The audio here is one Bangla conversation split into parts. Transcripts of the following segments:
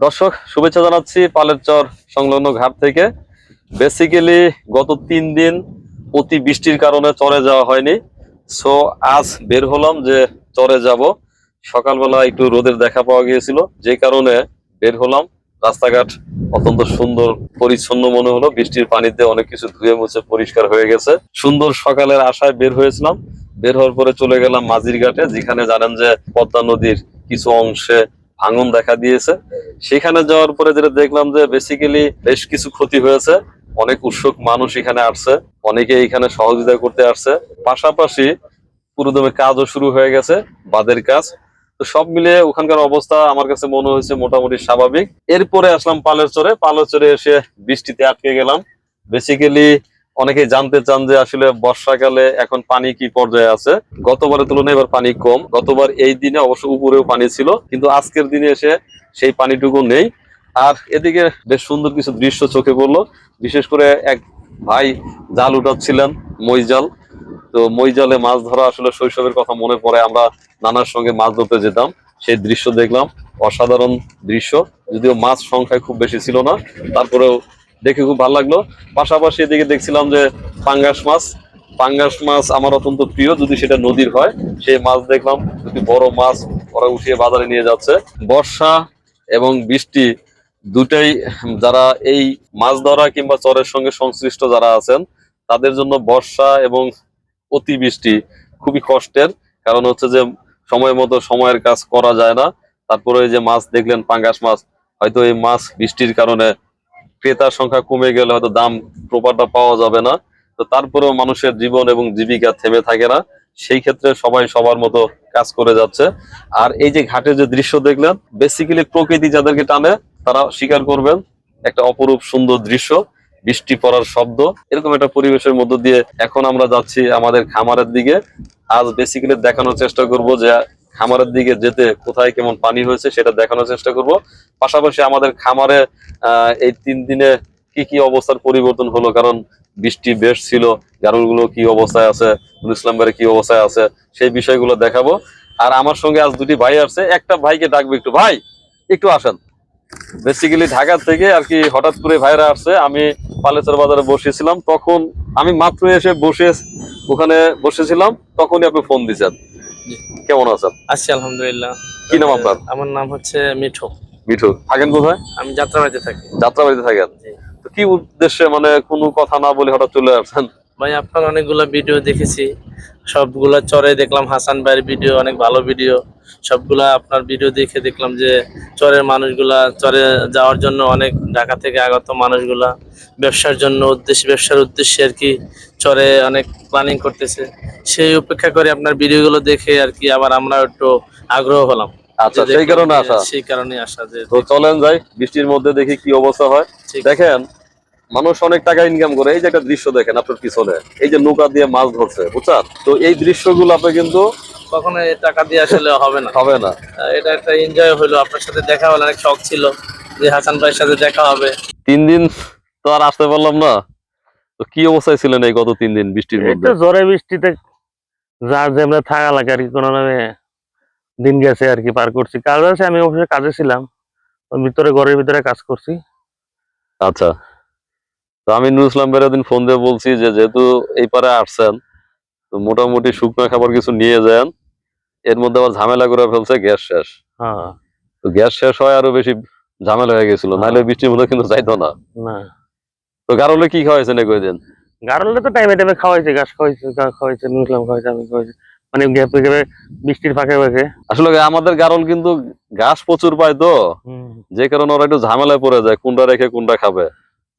দর্শক, শুভেচ্ছা জানাচ্ছি পালের চর সংলগ্ন ঘাট থেকে। বেসিক্যালি গত তিন দিন অতি বৃষ্টির কারণে চরে যাওয়া হয়নি। সো আজ বের হলাম যে চরে যাব। সকালবেলা একটু রোদের দেখা পাওয়া গিয়েছিল। যে কারণে বের হলাম। রাস্তাঘাট অত্যন্ত সুন্দর, পরিচ্ছন্ন মনে হলো। বৃষ্টির পানিতে অনেক কিছু ধুয়ে মুছে পরিষ্কার হয়ে গেছে। সুন্দর সকালের আশায় বের হয়েছিলাম। বের হওয়ার পরে চলে গেলাম মাঝির ঘাটে, যেখানে জানেন যে পদ্মা নদীর কিছু অংশে ভাঙন দেখা দিয়েছে। সেখানে যাওয়ার পরে যেটা দেখলাম যে বেসিক্যালি বেশ কিছু ক্ষতি হয়েছে। অনেক উৎসুক মানুষ এখানে আসছে। অনেকে এখানে সহযোগিতা করতে আসছে। পাশাপাশি পুরোদমে কাজও শুরু হয়ে গেছে, বাদের কাজ। তো সব মিলিয়ে ওখানকার অবস্থা আমার কাছে মনে হয়েছে মোটামুটি স্বাভাবিক। এরপরে আসলাম পালের চরে। পালের চরে এসে বৃষ্টিতে আটকে গেলাম। বেসিক্যালি অনেকেই জানতে চান যে আসলে বর্ষাকালে এখন পানি কি পর্যায়ে আছে? গতবারের তুলনায় এবার পানি কম। গতবার এই দিনে অবশ্য উপরেও পানি ছিল, কিন্তু আজকের দিনে এসে সেই পানিটুকু নেই। আর এদিকে বেশ সুন্দর কিছু দৃশ্য চোখে পড়ল। বিশেষ করে এক ভাই জাল উঠাচ্ছিলেন মই জাল তো মই জালে মাছ ধরা আসলে শৈশবের কথা মনে পড়ে। আমরা নানার সঙ্গে মাছ ধরতে যেতাম। সেই দৃশ্য দেখলাম। অসাধারণ দৃশ্য। যদিও মাছ সংখ্যায় খুব বেশি ছিল না, তারপরেও দেখে খুব ভালো লাগল। পাশাপাশি এদিকে দেখছিলাম যে পাঙ্গাস মাছ। পাঙ্গাস মাছ আমার অত্যন্ত প্রিয়, যদি সেটা নদীর হয়, সেই মাছ দেখলাম। দুটি বড় মাছ ওরা উঠিয়ে বাজারে নিয়ে যাচ্ছে। বর্ষা এবং বৃষ্টি দুটাই, যারা এই মাছ ধরা কিংবা চরের সঙ্গে সংশ্লিষ্ট যারা আছেন, তাদের জন্য বর্ষা এবং অতিবৃষ্টি খুবই কষ্টের। কারণ হচ্ছে যে সময় মতো সময়ের কাজ করা যায় না। তারপরে যে মাছ দেখলেন, পাঙ্গাস মাছ, হয়তো এই মাছ বৃষ্টির কারণে ক্রেতার সংখ্যা কমে গেলে হয়তো দাম প্রপারটা পাওয়া যাবে না। তো তারপরেও মানুষের জীবন এবং জীবিকা থেমে থাকে না। সেই ক্ষেত্রে সবাই সবার মতো কাজ করে যাচ্ছে। আর এই যে ঘাটে যে দৃশ্য দেখলেন বেসিক্যালি প্রকৃতি যাদেরকে টানে, তারা স্বীকার করবেন, একটা অপরূপ সুন্দর দৃশ্য, বৃষ্টি পড়ার শব্দ। এরকম একটা পরিবেশের মধ্য দিয়ে এখন আমরা যাচ্ছি আমাদের খামারের দিকে। আজ বেসিক্যালি দেখানোর চেষ্টা করব যে খামারের দিকে যেতে কোথায় কেমন পানি হয়েছে সেটা দেখানোর চেষ্টা করব। পাশাপাশি আমাদের খামারে এই তিন দিনে কি কি অবস্থার পরিবর্তন হলো? কারণ বৃষ্টি বেশ ছিল গারুলগুলো কি অবস্থায় আছে নুর ইসলাম ভাইয়ের কি অবস্থায় আছে, সেই বিষয়গুলো দেখাবো। আর আমার সঙ্গে আজ দুটি ভাই আসছে, একটা ভাইকে ডাকবো একটু। ভাই, একটু আসেন। বেসিক্যালি ঢাকা থেকে আর কি হঠাৎ করে ভাইরা আসছে, আমি পালেচর বাজারে বসেছিলাম, তখন আমি মাত্র এসে বসে, ওখানে বসেছিলাম, তখনই আপনি ফোন দিছেন কেমন আছেন? আছি আলহামদুলিল্লাহ। কি নাম আপনার? আমার নাম হচ্ছে মিঠু। মিঠু থাকেন কোথায়? আমি যাত্রাবাড়িতে থাকি। যাত্রাবাড়িতে থাকেন? তো কি উদ্দেশ্যে মানে কোনো কথা না বলে হঠাৎ চলে আসছেন ভাই আপনার অনেকগুলো ভিডিও দেখেছি। সবগুলো চরে দেখলাম হাসান ভাইয়ের ভিডিও অনেক ভালো ভিডিও। সবগুলা আপনার ভিডিও দেখে দেখলাম যে চরের মানুষগুলা চরে যাওয়ার জন্য অনেক ঢাকা থেকে আগত মানুষগুলা ব্যবসার জন্য উদ্দেশ্য ব্যবসার উদ্দেশ্যে আর কি চরে অনেক প্ল্যানিং করতেছে। সেই উপেক্ষা করে আপনার ভিডিওগুলো দেখে আর কি আবার আমরা একটু আগ্রহ হলাম। আচ্ছা সেই কারণে আসা। সেই কারণে আসা যে তো চলেন যাই বৃষ্টির মধ্যে দেখি কি অবস্থা হয়। দেখেন মানুষ অনেক টাকা ইনকাম করে এই যে একটা দৃশ্য দেখেন আপনার পিছনে এই যে নৌকা দিয়ে মাছ ধরছে বুঝছেন? তো এই দৃশ্যগুলো আপনি কিন্তু কখনো এই টাকা দিয়ে আসলে হবে না। হবে না। এটা একটা এনজয় হলো আপনার সাথে দেখা হলো অনেক শখ ছিল যে হাসান ভাইয়ের সাথে দেখা হবে। তিন দিন তো আর আসতে পারলাম না। তো কি অবস্থায় ছিলেন এই গত তিন দিন বৃষ্টির মধ্যে? ঝড়ে বৃষ্টিতে যার যেমন থাকা লাগে আর কি কোনো নামে দিন গেছে আর কি পার করছি। কাজ আছে আমি অফিসে কাজে ছিলাম। ওর ভিতরে ঘরের ভিতরে কাজ করছি। আচ্ছা। তো আমি নুর ইসলাম ভাইয়ের দিন ফোন দিয়ে বলছি যে যেহেতু এই পারে আসছেন তো মোটামুটি শুকনো খাবার কিছু নিয়ে যান। এর মধ্যে আবার ঝামেলা করে ফেলছে গ্যাস শেষ। হ্যাঁ। তো গ্যাস শেষ হয় আরও বেশি ঝামেলা হয়ে গেছিল নাহলে বৃষ্টির মধ্যে কিন্তু যাইতো না। না। তো গারলে কি খাওয়াইছেন এই কয়দিন গারলে তো টাইমে টাইমে খাওয়াইছে ঘাস খাওয়াইছে খাওয়াইছে নুসলাম খাওয়াইছে আমি খাওয়াইছি। মানে গ্যাপে গ্যাপে বৃষ্টির ফাঁকে ফাঁকে। আসলে আমাদের গারল কিন্তু ঘাস প্রচুর পায় তো। হুম। যে কারণে ওরা একটু ঝামেলায় পড়ে যায় কোনটা রেখে কোনটা খাবে।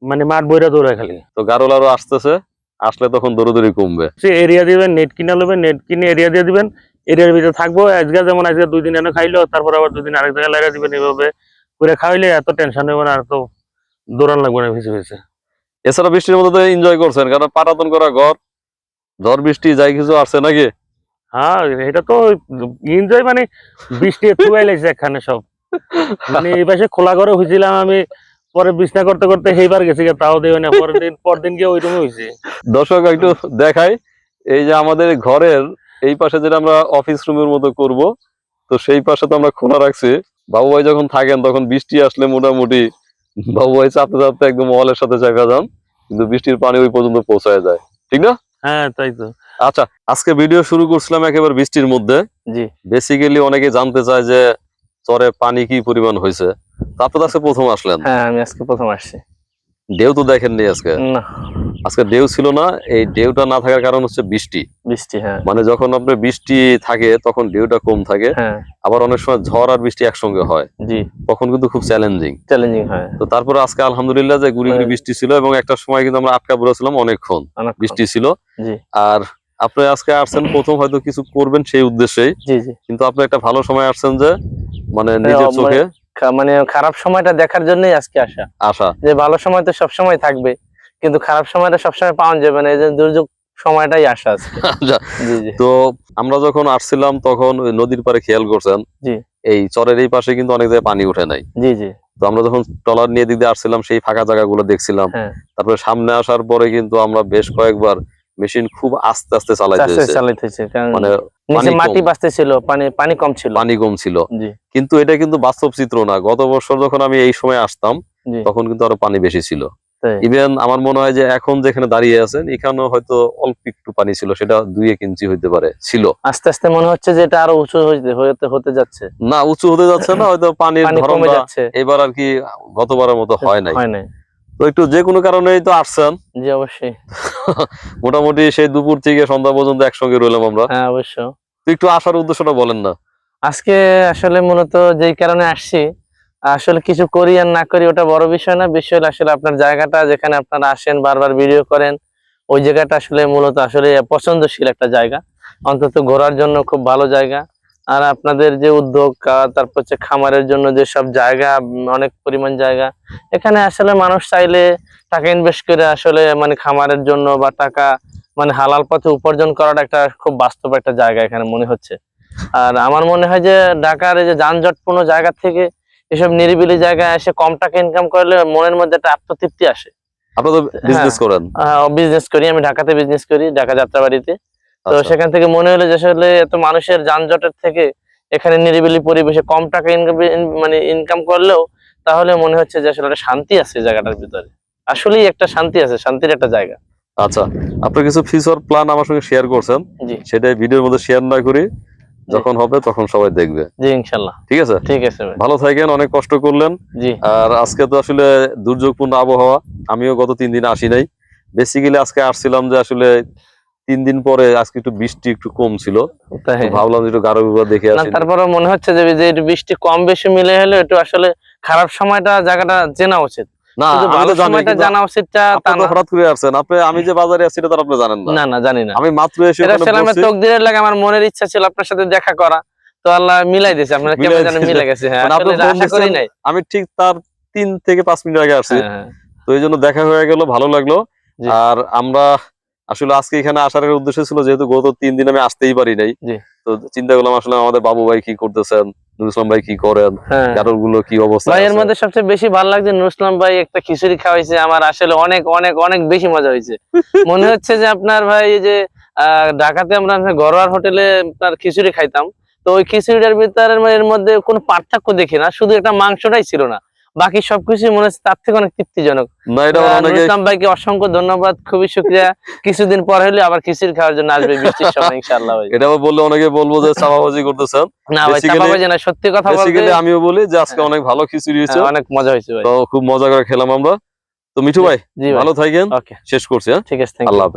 মানে মাঠ বইরা দৌড়ায় খালি। তো গারল আরও আসতেছে। আসলে তখন দৌড়দৌড়ি কমবে। এরিয়া দিবেন নেট কিনা নেবেন নেট কিনে এরিয়া দিয়ে দিবেন এরিয়ার ভিতরে থাকব। আজকে যেমন আজকে দুই দিন এনে খাইলো তারপর আবার দুই দিন আরেক জায়গায় লাগিয়ে দিবেন এভাবে। করে খাইলে এত টেনশন হবে না আর তো দৌড়ান লাগবে না ভিজে ভিজে এছাড়া বৃষ্টির মধ্যে তো এনজয় করছেন কারণ পাটাতন করা ঘর ঝড় বৃষ্টি যাই কিছু আসছে নাকি? হ্যাঁ এটা তো এনজয় মানে বৃষ্টি থুয়াই লাগছে এখানে সব। মানে এই পাশে খোলা ঘরে হয়েছিলাম আমি পরে বিছনা করতে করতে সেইবার গেছি তাও দেবে না পরের দিন পরদিন গিয়ে ওই রুমে হয়েছে দর্শক একটু দেখাই এই যে আমাদের ঘরের এই পাশে যেটা আমরা অফিস রুমের মতো করব তো সেই পাশে তো আমরা খোলা রাখছি। বাবু ভাই যখন থাকেন তখন বৃষ্টি আসলে মোটামুটি বাবু ভাই চাপতে চাপতে একদম ওয়ালের সাথে চাপা যান কিন্তু বৃষ্টির পানি ওই পর্যন্ত পৌঁছায় যায়। ঠিক না? হ্যাঁ তাই তো। আচ্ছা আজকে ভিডিও শুরু করছিলাম একেবারে বৃষ্টির মধ্যে। জি। বেসিক্যালি অনেকে জানতে চায় যে চরে পানি কি পরিমাণ হয়েছে তো আজকে প্রথম আসলেন? হ্যাঁ আমি আজকে প্রথম আসছি। ঢেউ তো দেখেননি আজকে? না। আজকে ঢেউ ছিল না এই ঢেউটা না থাকার কারণ হচ্ছে বৃষ্টি। বৃষ্টি হ্যাঁ। মানে যখন আপনার বৃষ্টি থাকে তখন ঢেউটা কম থাকে। হ্যাঁ। আবার অনেক সময় ঝড় আর বৃষ্টি একসঙ্গে হয়। জি। তখন কিন্তু খুব চ্যালেঞ্জিং চ্যালেঞ্জিং হয়। তো তারপরে আজকে আলহামদুলিল্লাহ যে গুড়ি গুড়ি হ্যাঁ। বৃষ্টি ছিল এবং একটা সময় কিন্তু আমরা আটকা পড়েছিলাম অনেকক্ষণ। বৃষ্টি ছিল। জি। আর আপনি আজকে আসছেন প্রথম হয়তো কিছু করবেন সেই উদ্দেশ্যেই। জি জি। কিন্তু আপনি একটা ভালো সময় আসছেন যে মানে নিজের মানে- চোখে মানে খারাপ সময়টা দেখার জন্যই আজকে আসা। আসা। যে ভালো সময় তো সবসময় থাকবে কিন্তু খারাপ সময়টা সবসময় পাওয়া যাবে না এই যে দুর্যোগ সময়টাই আসা আজকে। আচ্ছা, তো আমরা যখন আসছিলাম তখন নদীর পাড়ে খেয়াল করছেন? জি। এই চরের এই পাশে কিন্তু অনেক জায়গায় পানি উঠে নাই। জি জি। তো আমরা যখন ট্রলার নিয়ে দিক দিয়ে আসছিলাম সেই ফাঁকা জায়গাগুলো দেখছিলাম। হ্যাঁ। তারপরে সামনে আসার পরে কিন্তু আমরা বেশ কয়েকবার মেশিন খুব আস্তে আস্তে চালাইতে চাষে হয়েছে। চালাইতে হয়েছে কারণ মানে নিচে মাটি। বাঁচতে ছিল পানি পানি কম ছিল। পানি কম ছিল। কিন্তু এটা কিন্তু বাস্তব চিত্র না। গত বছর যখন আমি এই সময় আসতাম তখন কিন্তু আরও পানি বেশি ছিল। ইভেন আমার মনে হয় যে এখন যেখানে দাঁড়িয়ে আছেন এখানেও হয়তো অল্প একটু পানি ছিল সেটা দুই এক ইঞ্চি হইতে পারে ছিল। আস্তে আস্তে মনে হচ্ছে যে এটা আরও উঁচু হইতে হতে হতে যাচ্ছে। না উঁচু হতে যাচ্ছে না হয়তো পানির যাচ্ছে। এবার আর কি গতবারের মতো হয় নাই। হয় নাই। তো একটু যে কোনো কারণেই তো আসছেন। জি অবশ্যই। মোটামুটি সেই দুপুর থেকে সন্ধ্যা পর্যন্ত একসঙ্গে রইলাম আমরা। হ্যাঁ অবশ্য একটু আসার উদ্দেশ্যটা বলেন না। আজকে আসলে মূলত যেই কারণে আসছি আসলে কিছু করি আর না করি ওটা বড় বিষয় না। বিষয় হলো আসলে আপনার জায়গাটা যেখানে আপনারা আসেন বারবার ভিডিও করেন ওই জায়গাটা আসলে মূলত আসলে পছন্দশীল একটা জায়গা। অন্তত ঘোরার জন্য খুব ভালো জায়গা। আর আপনাদের যে উদ্যোগ তারপর হচ্ছে খামারের জন্য যে সব জায়গা অনেক পরিমাণ জায়গা এখানে আসলে মানুষ চাইলে টাকা ইনভেস্ট করে আসলে মানে খামারের জন্য বা টাকা মানে হালাল পথে উপার্জন করাটা একটা খুব বাস্তব একটা জায়গা এখানে মনে হচ্ছে। আর আমার মনে হয় যে ঢাকার এই যে যানজটপূর্ণ জায়গা থেকে এসব নিরিবিলি জায়গায় এসে কম টাকা ইনকাম করলে মনের মধ্যে একটা আত্মতৃপ্তি আসে। আপনি তো বিজনেস করেন। বিজনেস করি আমি ঢাকাতে বিজনেস করি ঢাকা যাত্রাবাড়িতে। তো আচ্ছা। সেখান থেকে মনে হলো যে আসলে এত মানুষের যানজটের থেকে এখানে নিরিবিলি পরিবেশে কম টাকা ইনকাম মানে ইনকাম করলেও তাহলে মনে হচ্ছে যে আসলে একটা শান্তি আছে জায়গাটার ভিতরে। আসলেই একটা শান্তি আছে শান্তির একটা জায়গা। আচ্ছা আপনি কিছু ফিউচার প্ল্যান আমার সঙ্গে শেয়ার করছেন। জি। সেটাই ভিডিওর মধ্যে শেয়ার না করি যখন হবে তখন সবাই দেখবে। জি ইনশাল্লাহ। ঠিক আছে? ঠিক আছে ভালো থাকেন অনেক কষ্ট করলেন। জি। আর আজকে তো আসলে দুর্যোগপূর্ণ আবহাওয়া আমিও গত তিন দিন আসি নাই। বেসিক্যালি আজকে আসছিলাম যে আসলে তিন দিন পরে আজকে একটু বৃষ্টি একটু কম ছিল। ভাবলাম যে একটু গারো বিবাহ দেখে আসি তারপরে মনে হচ্ছে যে একটু বৃষ্টি কম বেশি মিলে হলে একটু আসলে খারাপ সময়টা জায়গাটা চেনা উচিত। না আমি ভালো সময়টা জানা উচিতটা তা না। হঠাৎ করে আসছেন। আপনি আমি যে বাজারে আছি এটা আপনি জানেন না। না না জানি না। আমি মাত্র এসে এটা। তকদিরের লাগে আমার মনের ইচ্ছা ছিল আপনার সাথে দেখা করা। তো আল্লাহ মিলাই দিয়েছে আপনার কেমন মিলাই মিলে গেছে। হ্যাঁ মানে আসলে আশা করি নাই। আমি ঠিক তার তিন থেকে পাঁচ মিনিট আগে আসছি। হ্যাঁ, হ্যাঁ। তো এই জন্য দেখা হয়ে গেল ভালো লাগল। আর আমরা আসলে আজকে এখানে আসার উদ্দেশ্য ছিল যেহেতু গত তিন দিন আমি আসতেই পারি নাই। তো চিন্তা করলাম আসলে আমাদের বাবু ভাই কি করতেছেন নুরুল ইসলাম ভাই কি করেন হ্যাঁ। গাটরগুলো কি অবস্থা ভাই এর মধ্যে সবচেয়ে বেশি ভালো লাগছে নুর ইসলাম ভাই একটা খিচুড়ি খাওয়াইছে আমার আসলে অনেক অনেক অনেক বেশি মজা হয়েছে। মনে হচ্ছে যে আপনার ভাই এই যে আহ, ঢাকাতে আমরা ঘরোয়ার হোটেলে আপনার খিচুড়ি খাইতাম তো ওই খিচুড়িটার ভিতরে এর মধ্যে কোনো পার্থক্য দেখি না শুধু একটা মাংসটাই ছিল না। বাকি সবকিছু মনে হচ্ছে তার থেকে অনেক তৃপ্তিজনক। ইসলাম ভাইকে অসংখ্য ধন্যবাদ খুবই শুক্রিয়া। কিছুদিন পর হলে আবার খিচুড়ি খাওয়ার জন্য আসবে বৃষ্টির সময় ইনশাআল্লাহ ভাই। এটা বললে অনেকে বলব যে চাপাবাজি করতেছেন। না ভাই চাপাবাজি না সত্যি কথা বলতে আমিও বলি যে আজকে হ্যাঁ। অনেক ভালো খিচুড়ি হয়েছে। হ্যাঁ, অনেক মজা হয়েছে ভাই। তো খুব মজা করে খেলাম আমরা। তো মিঠু ভাই জি ভালো থাকেন। ওকে। শেষ করছি হ্যাঁ? ঠিক আছে. আল্লাহ